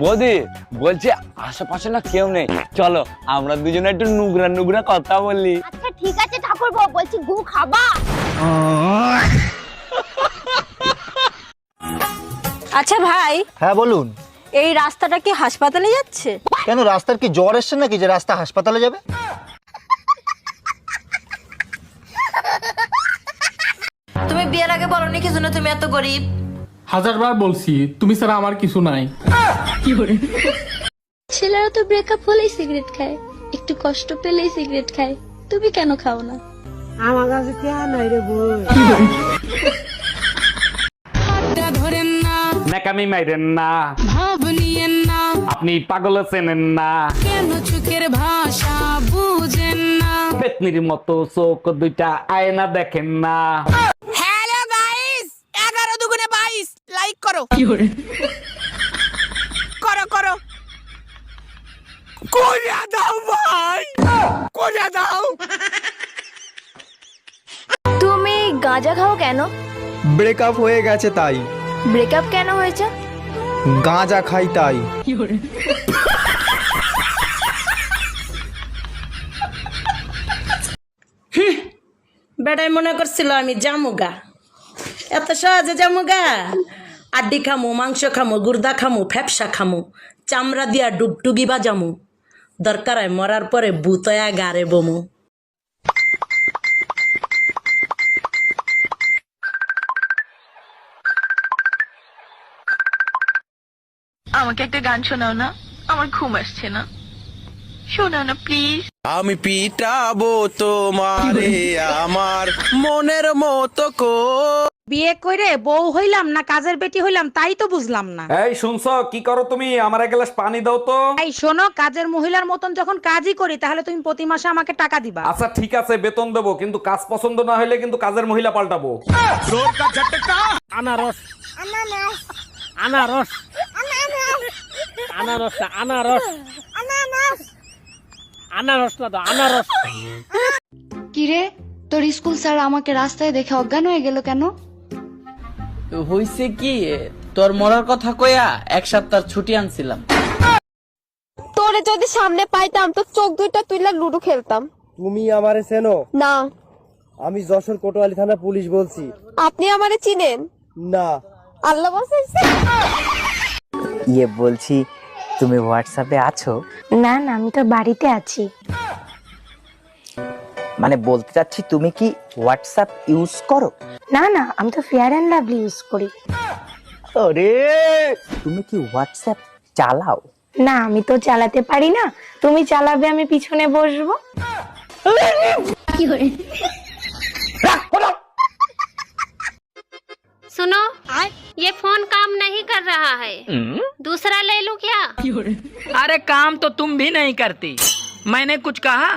বৌদি বলছে আশেপাশে না কেউ নেই। চলো আমরা দুজনে একটু নুগরা নুগরা কথা বলি। আচ্ছা ঠিক আছে ঠাকুর বলছি গু খাবা। আচ্ছা ভাই হ্যাঁ বলুন। এই রাস্তাটা কি হাসপাতালে যাচ্ছে? কেন রাস্তার কি জ্বর এসছে নাকি যে রাস্তা হাসপাতালে যাবে? তুমি বিয়ের আগে বলনি কি জন্য তুমি এত গরিব? হাজারবার বলছি তুমি ছাড়া আমার কিছু নাই। ছেলেরা তো ব্রেকআপ হলেই সিগারেট খায়। একটু কষ্ট পেলেই সিগারেট খায়। তুমি কেন খাও না? নাকামি মাইরেন না ভাব নিয়েন না আপনি পাগল চেনেন না। কেন চোখের ভাষা বুঝেন না। পেতনির মতো চোখ দুইটা আয়না দেখেন না। করো। করো করো। কোরিয়া দাও ভাই। কোরিয়া দাও। তুমি গাঁজা খাও কেন? ব্রেকআপ হয়ে গেছে তাই। ব্রেকআপ কেন হয়েছে? গাঁজা খাই তাই। বেটাই মনে করছিল আমি জামুগা। এত সহজে জামুগা? আড্ডি খামু মাংস খামু গুর্দা খামু ফ্যাপসা খামু চামড়া দিয়া ডুবটুগি বাজামু দরকার হয় মরার পরে বুতয়া গারে বমু। আমাকে একটা গান শোনাও না আমার ঘুম আসছে না। শোনাও না প্লিজ আমি পিটাবো তোমারে আমার মনের মতো কো বিয়ে করে বউ হইলাম না কাজের বেটি হইলাম তাই তো বুঝলাম না। এই শুনছো কি করো তুমি? আমার এক গ্লাস পানি দাও তো। এই শোনো কাজের মহিলার মতন যখন কাজই করি তাহলে তুমি প্রতি মাসে আমাকে টাকা দিবা। আচ্ছা ঠিক আছে বেতন দেবো কিন্তু কাজ পছন্দ না হলে কিন্তু কাজের মহিলা পাল্টাবো। আনারস। আনারস। আনারস আনারস। আনারস না তো আনারস। কিরে তোর স্কুল স্যার আমাকে রাস্তায় দেখে অজ্ঞান হয়ে গেল কেন? হইছে কি তোর মরার কথা কয়া এক সপ্তাহ ছুটি আনছিলাম। তোরে যদি সামনে পাইতাম তো চোখ দুইটা তুইলা লুডো খেলতাম। তুমি আমারে চেনো? না। আমি যশোর কোটোয়ালি থানা পুলিশ বলছি। আপনি আমারে চিনেন? না। আল্লাহ বাসাইছে ইয়ে বলছি তুমি হোয়াটসঅ্যাপে আছো? না না আমি তো বাড়িতে আছি। মানে বলতে চাচ্ছি তুমি কি হোয়াটসঅ্যাপ ইউজ করো না না আমি তো ফেয়ার অ্যান্ড লাভলি ইউজ করি আরে তুমি কি হোয়াটসঅ্যাপ চালাও না আমি তো চালাতে পারি না তুমি চালাবে আমি পিছনে বসবো सुनो ये फोन काम नहीं कर रहा है दूसरा ले लूं क्या अरे काम तो तुम भी नहीं करती मैंने कुछ कहा